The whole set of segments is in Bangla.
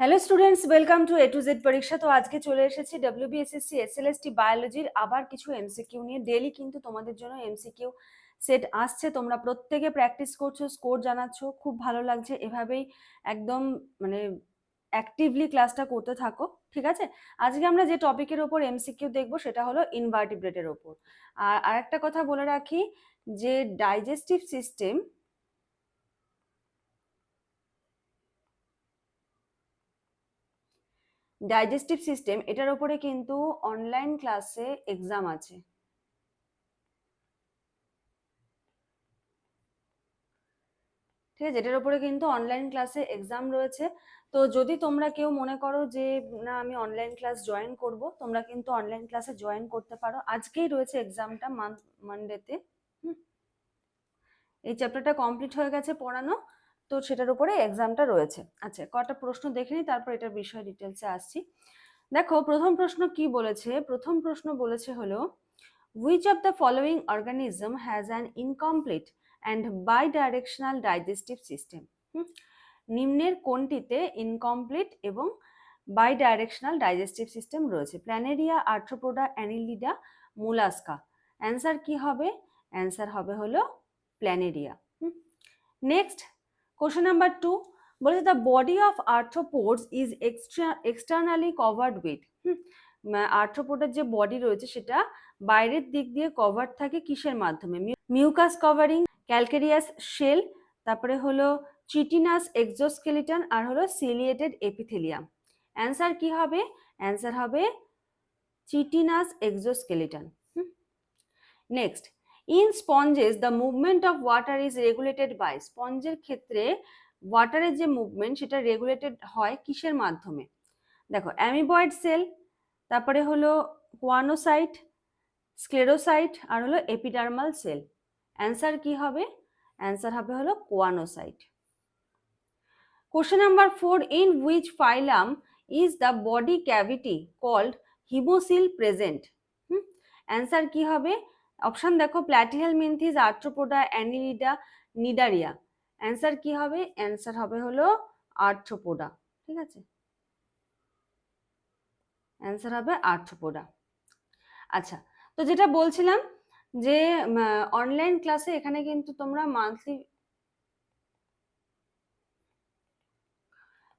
Hello students welcome to A to Z পরীক্ষা তো আজকে চলে এসেছি ডব্লিউবিএসএসসি এসএলএসটি বায়োলজির আবার কিছু এমসিকিউ নিয়ে। ডেলি কিন্তু তোমাদের জন্য এমসিকিউ সেট আসছে। তোমরা প্রত্যেকে প্র্যাকটিস করছ স্কোর জানাচ্ছ, খুব ভালো লাগছে। এভাবেই একদম মানে অ্যাক্টিভলি ক্লাসটা করতে থাকো, ঠিক আছে? আজকে আমরা যে টপিকের ওপর এমসিকিউ দেখব সেটা হলো ইনভার্টিব্রেটের ওপর। আর আরেকটা কথা বলে রাখি যে ডাইজেস্টিভ সিস্টেম ডাইজেস্টিভ সিস্টেম এটার উপরে কিন্তু অনলাইন ক্লাসে এক্সাম আছে। ঠিক আছে? এটার উপরে কিন্তু অনলাইন ক্লাসে এক্সাম রয়েছে। তো যদি তোমরা কেউ মনে করো যে, না, আমি অনলাইন ক্লাস জয়েন করব, তোমরা কিন্তু অনলাইন ক্লাসে জয়েন করতে পারো। আজকেই রয়েছে এক্সামটা মান্থ মানডেতে এই চ্যাপ্টারটা কমপ্লিট হয়ে গেছে পড়ানো। তো সেটার উপরে এক্সামটা রয়েছে। আচ্ছা কটা প্রশ্ন দেখে নিই, তারপর এটার বিষয়ে ডিটেলসে আসছি। দেখো, প্রথম প্রশ্ন কি বলেছে? প্রথম প্রশ্ন বলেছে হলো which of the following organism has an incomplete and bidirectional digestive system নিম্নের কোনটিতে ইনকমপ্লিট এবং বাই ডাইরেকশনাল ডাইজেস্টিভ সিস্টেম রয়েছে? Planaria Arthropoda Annelida Mollusca answer কি হবে? অ্যান্সার হবে হলো planaria next question number two বলেছে the body of arthropods is extra externally covered with আর্থ্রোপোডের যে বডি রয়েছে সেটা বাইরের দিক দিয়ে কভার থাকে কিসের মাধ্যমে? মিউকাস কভারিং ক্যালকেরিয়াস শেল তারপরে হলো চিটিনাস এক্সোস্কেলিটন আর হলো সিলিয়েটেড এপিথেলিয়াম অ্যান্সার কি হবে? অ্যান্সার হবে chitinous exoskeleton next in sponges the movement of water is regulated by স্পঞ্জের ক্ষেত্রে ওয়াটারের যে মুভমেন্ট সেটা রেগুলেটেড হয় কিসের মাধ্যমে? দেখো অ্যামিবয়েড সেল তারপরে হলো কোয়ানোসাইট স্ক্লেরোসাইট আর হলো এপিডার্মাল সেল অ্যান্সার কি হবে? অ্যান্সার হবে হলো choanocyte. Question number four in which phylum is the body cavity called haemocoel present answer কি হবে? অপশন দেখো Platyhelminthes Arthropoda Annelida Cnidaria answer কি হবে? অ্যান্সার হবে হলো আর্থ্রোপোডা ঠিক আছে? অ্যান্সার হবে আর্থ্রোপোডা আচ্ছা তো যেটা বলছিলাম যে অনলাইন ক্লাসে এখানে কিন্তু তোমরা মান্থলি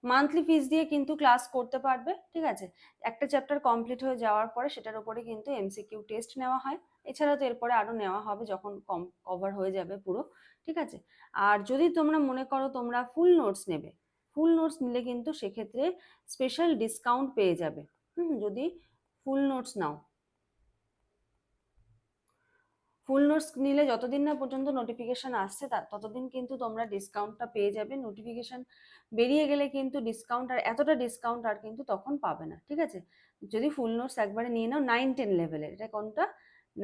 মান্থলি ফিস দিয়ে কিন্তু ক্লাস করতে পারবে, ঠিক আছে? একটা চ্যাপ্টার কমপ্লিট হয়ে যাওয়ার পরে সেটার উপরে কিন্তু এমসিকিউ টেস্ট নেওয়া হয়। এছাড়া তো এরপরে আরও নেওয়া হবে যখন কম কভার হয়ে যাবে পুরো, ঠিক আছে? আর যদি তোমরা মনে করো তোমরা ফুল নোটস নেবে ফুল নোটস নিলে কিন্তু সেক্ষেত্রে স্পেশাল ডিসকাউন্ট পেয়ে যাবে। হুম, যদি ফুল নোটস নাও। ফুল নোটস নিলে যতদিন না পর্যন্ত নোটিফিকেশান আসছে ততদিন কিন্তু তোমরা ডিসকাউন্টটা পেয়ে যাবে। নোটিফিকেশান বেরিয়ে গেলে কিন্তু ডিসকাউন্ট আর এতটা ডিসকাউন্ট আর কিন্তু তখন পাবে না, ঠিক আছে? যদি ফুল নোটস একবারে নিয়ে নাও নাইন টেন লেভেলের এটা কোনটা?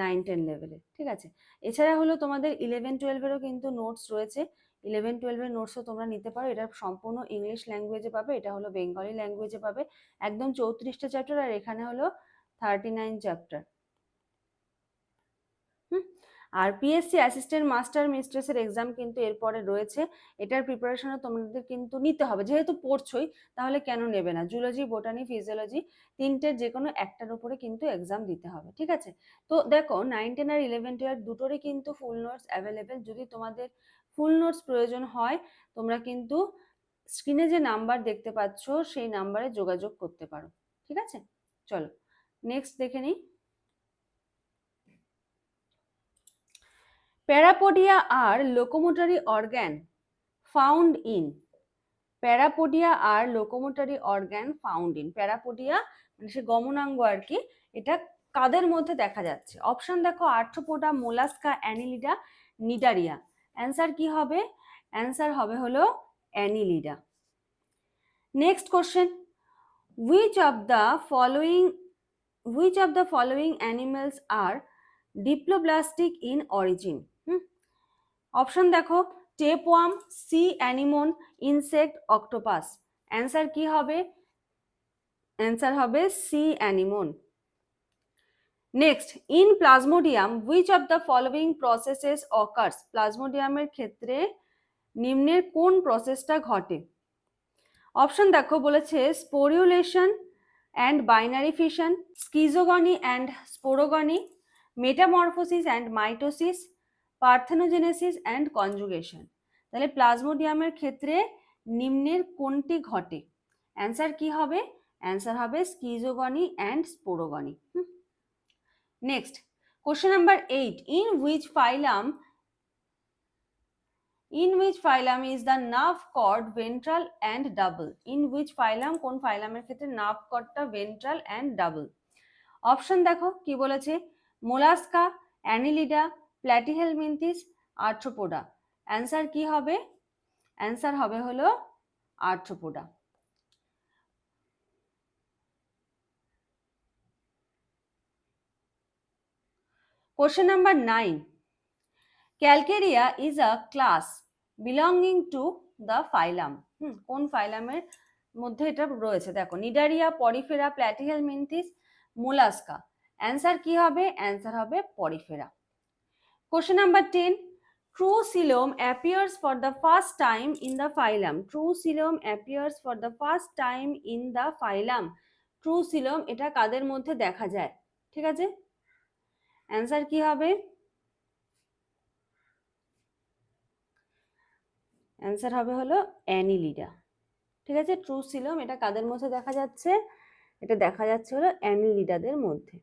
নাইন টেন লেভেলের ঠিক আছে? এছাড়া হলো তোমাদের ইলেভেন টুয়েলভেরও কিন্তু নোটস রয়েছে। ইলেভেন টুয়েলভের নোটসও তোমরা নিতে পারো। এটা সম্পূর্ণ ইংলিশ ল্যাঙ্গুয়েজে পাবে, এটা হলো বেঙ্গলি ল্যাঙ্গুয়েজে পাবে। একদম চৌত্রিশটা চ্যাপ্টার আর এখানে হলো থার্টি নাইন চ্যাপ্টার আর পিএসসি অ্যাসিস্ট্যান্ট মাস্টার মিস্ট্রেসের এক্সাম কিন্তু এরপরে রয়েছে। এটার প্রিপারেশনও তোমাদের কিন্তু নিতে হবে। যেহেতু পড়ছই, তাহলে কেন নেবে না? জুলজি বোটানি ফিজিওলজি তিনটের যে কোনো একটার উপরে কিন্তু এক্সাম দিতে হবে, ঠিক আছে? তো দেখো নাইন টেন আর ইলেভেন টুয়েলভ দুটোরই কিন্তু ফুল নোটস অ্যাভেলেবেল যদি তোমাদের ফুল নোটস প্রয়োজন হয়, তোমরা কিন্তু স্ক্রিনে যে নাম্বার দেখতে পাচ্ছ, সেই নাম্বারে যোগাযোগ করতে পারো, ঠিক আছে? চলো নেক্সট দেখে নিই। Parapodia are locomotory organ found in. Parapodia are locomotory organ found in. Parapodia মানে সে গমনাঙ্গ আর কি, এটা কাদের মধ্যে দেখা যাচ্ছে? অপশন দেখো, Arthropoda, Mollusca, Annelida, Cnidaria. Answer কি হবে? অ্যান্সার হবে হলো annelida. Next question which of the following which of the following animals are diploblastic in origin hmm? Option দেখো tapeworm sea anemone insect octopus answer কি হবে? অ্যান্সার হবে sea anemone next in plasmodium which of the following processes occurs প্লাজমোডিয়ামের ক্ষেত্রে নিম্নের কোন প্রসেসটা ঘটে? অপশন দেখো বলেছে sporulation and binary fission schizogony and sporogony metamorphosis and mitosis parthenogenesis and conjugation. তাহলে প্লাজমোডিয়ামের ক্ষেত্রে নিম্নের কোনটি ঘটে? অ্যান্সার কি হবে? অ্যান্সার হবে schizogony and sporogony. Next, question number eight, in which phylum, in which phylum is the nerve cord ventral and double. In which phylum, কোন ফাইলামের ক্ষেত্রে নার্ভ কর্ডটা ভেন্ট্রাল অ্যান্ড ডাবল? অপশন দেখো, কি বলেছে? Mollusca, Annelida Platyhelminthes Arthropoda answer কি হবে? অ্যান্সার হবে হলো arthropoda number nine calcarea is a class belonging to the phylum hmm, কোন ফাইলামের মধ্যে এটা রয়েছে? দেখো Cnidaria Porifera Platyhelminthes Mollusca answer কি হবে? অ্যান্সার হবে porifera question number ten true coelom appears for the first time in the phylum true coelom appears for the first time in the phylum true coelom এটা কাদের মধ্যে দেখা যায়? ঠিক আছে? অ্যান্সার কি হবে? অ্যান্সার হবে হলো অ্যানিলিডা। ঠিক আছে? ট্রু সিলম এটা কাদের মধ্যে দেখা যাচ্ছে? এটা দেখা যাচ্ছে হলো অ্যানিলিডাদের মধ্যে।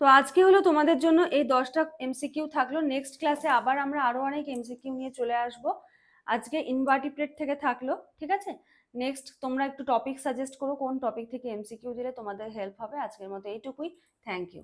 তো আজকে হলো তোমাদের জন্য এই দশটা এমসিকিউ থাকল। নেক্সট ক্লাসে আবার আমরা আরও অনেক এমসিকিউ নিয়ে চলে আসব। আজকে ইনভার্টিপ্লেট থেকে থাকল, ঠিক আছে? নেক্সট তোমরা একটু টপিক সাজেস্ট করো, কোন টপিক থেকে এমসিকিউ দিলে তোমাদের হেল্প হবে। আজকের মতো এইটুকুই। Thank you